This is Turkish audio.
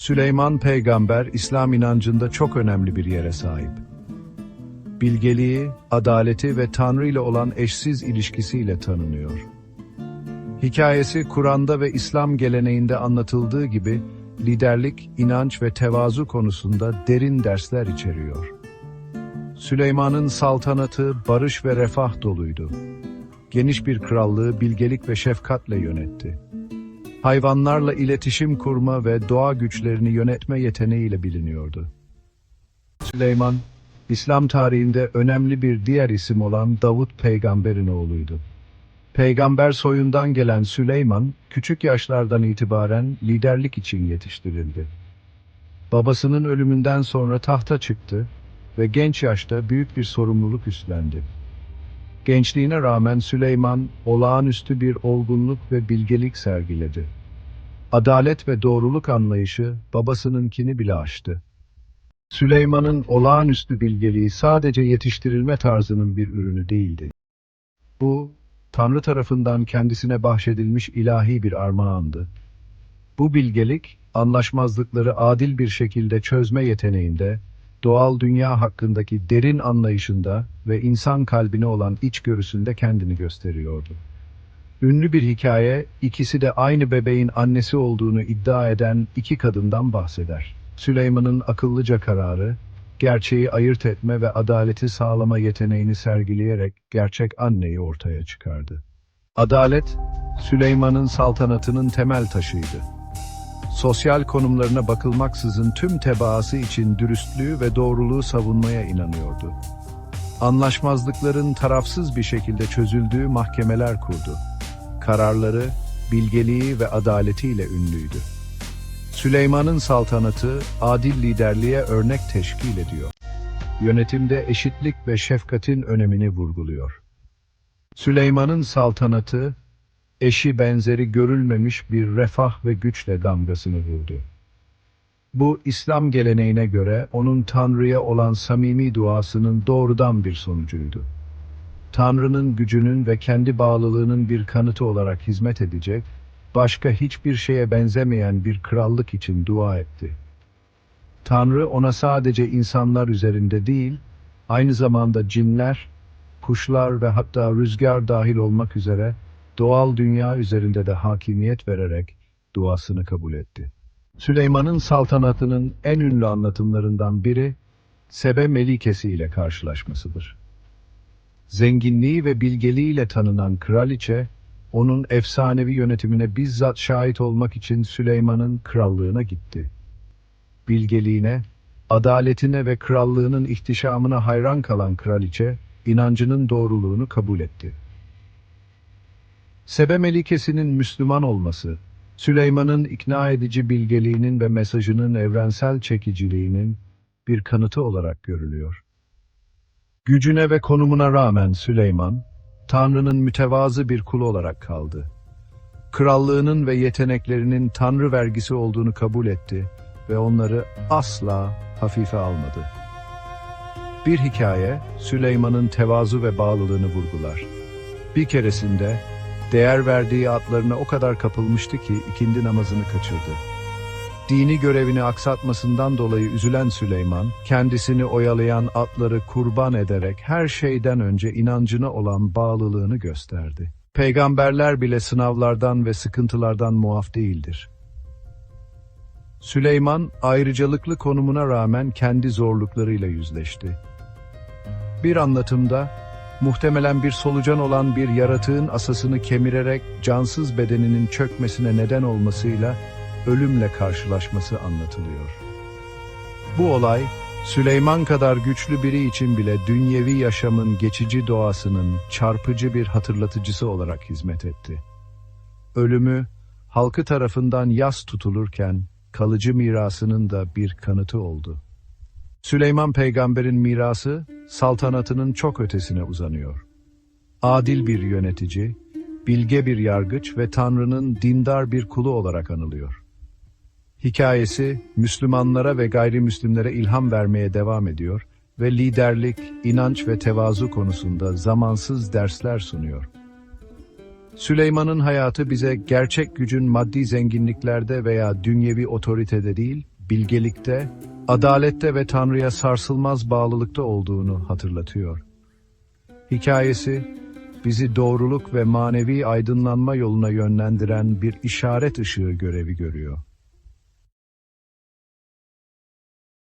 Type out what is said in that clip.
Süleyman peygamber İslam inancında çok önemli bir yere sahip. Bilgeliği, adaleti ve Tanrı ile olan eşsiz ilişkisiyle tanınıyor. Hikayesi Kur'an'da ve İslam geleneğinde anlatıldığı gibi liderlik, inanç ve tevazu konusunda derin dersler içeriyor. Süleyman'ın saltanatı barış ve refah doluydu. Geniş bir krallığı bilgelik ve şefkatle yönetti. Hayvanlarla iletişim kurma ve doğa güçlerini yönetme yeteneğiyle biliniyordu. Süleyman, İslam tarihinde önemli bir diğer isim olan Davut peygamberin oğluydu. Peygamber soyundan gelen Süleyman, küçük yaşlardan itibaren liderlik için yetiştirildi. Babasının ölümünden sonra tahta çıktı ve genç yaşta büyük bir sorumluluk üstlendi. Gençliğine rağmen Süleyman, olağanüstü bir olgunluk ve bilgelik sergiledi. Adalet ve doğruluk anlayışı babasınınkini bile aştı. Süleyman'ın olağanüstü bilgeliği sadece yetiştirilme tarzının bir ürünü değildi. Bu, Tanrı tarafından kendisine bahşedilmiş ilahi bir armağandı. Bu bilgelik, anlaşmazlıkları adil bir şekilde çözme yeteneğinde, doğal dünya hakkındaki derin anlayışında ve insan kalbine olan içgörüsünde kendini gösteriyordu. Ünlü bir hikaye, ikisi de aynı bebeğin annesi olduğunu iddia eden iki kadından bahseder. Süleyman'ın akıllıca kararı, gerçeği ayırt etme ve adaleti sağlama yeteneğini sergileyerek gerçek anneyi ortaya çıkardı. Adalet, Süleyman'ın saltanatının temel taşıydı. Sosyal konumlarına bakılmaksızın tüm tebaası için dürüstlüğü ve doğruluğu savunmaya inanıyordu. Anlaşmazlıkların tarafsız bir şekilde çözüldüğü mahkemeler kurdu. Kararları, bilgeliği ve adaletiyle ünlüydü. Süleyman'ın saltanatı adil liderliğe örnek teşkil ediyor. Yönetimde eşitlik ve şefkatin önemini vurguluyor. Süleyman'ın saltanatı, eşi benzeri görülmemiş bir refah ve güçle damgasını vurdu. Bu İslam geleneğine göre onun Tanrı'ya olan samimi duasının doğrudan bir sonucuydu. Tanrı'nın gücünün ve kendi bağlılığının bir kanıtı olarak hizmet edecek, başka hiçbir şeye benzemeyen bir krallık için dua etti. Tanrı ona sadece insanlar üzerinde değil, aynı zamanda cinler, kuşlar ve hatta rüzgar dahil olmak üzere doğal dünya üzerinde de hakimiyet vererek duasını kabul etti. Süleyman'ın saltanatının en ünlü anlatımlarından biri Sebe Melikesi ile karşılaşmasıdır. Zenginliği ve bilgeliğiyle tanınan kraliçe, onun efsanevi yönetimine bizzat şahit olmak için Süleyman'ın krallığına gitti. Bilgeliğine, adaletine ve krallığının ihtişamına hayran kalan kraliçe, inancının doğruluğunu kabul etti. Sebe Melikesi'nin Müslüman olması, Süleyman'ın ikna edici bilgeliğinin ve mesajının evrensel çekiciliğinin bir kanıtı olarak görülüyor. Gücüne ve konumuna rağmen Süleyman, Tanrı'nın mütevazı bir kulu olarak kaldı. Krallığının ve yeteneklerinin Tanrı vergisi olduğunu kabul etti ve onları asla hafife almadı. Bir hikaye, Süleyman'ın tevazu ve bağlılığını vurgular. Bir keresinde, değer verdiği atlarına o kadar kapılmıştı ki ikindi namazını kaçırdı. Dini görevini aksatmasından dolayı üzülen Süleyman, kendisini oyalayan atları kurban ederek her şeyden önce inancına olan bağlılığını gösterdi. Peygamberler bile sınavlardan ve sıkıntılardan muaf değildir. Süleyman, ayrıcalıklı konumuna rağmen kendi zorluklarıyla yüzleşti. Bir anlatımda, muhtemelen bir solucan olan bir yaratığın asasını kemirerek cansız bedeninin çökmesine neden olmasıyla ölümle karşılaşması anlatılıyor. Bu olay, Süleyman kadar güçlü biri için bile dünyevi yaşamın geçici doğasının çarpıcı bir hatırlatıcısı olarak hizmet etti. Ölümü, halkı tarafından yas tutulurken, kalıcı mirasının da bir kanıtı oldu. Süleyman peygamberin mirası, saltanatının çok ötesine uzanıyor. Adil bir yönetici, bilge bir yargıç ve Tanrı'nın dindar bir kulu olarak anılıyor. Hikayesi, Müslümanlara ve gayrimüslimlere ilham vermeye devam ediyor ve liderlik, inanç ve tevazu konusunda zamansız dersler sunuyor. Süleyman'ın hayatı bize gerçek gücün maddi zenginliklerde veya dünyevi otoritede değil, bilgelikte, adalette ve Tanrı'ya sarsılmaz bağlılıkta olduğunu hatırlatıyor. Hikayesi, bizi doğruluk ve manevi aydınlanma yoluna yönlendiren bir işaret ışığı görevi görüyor.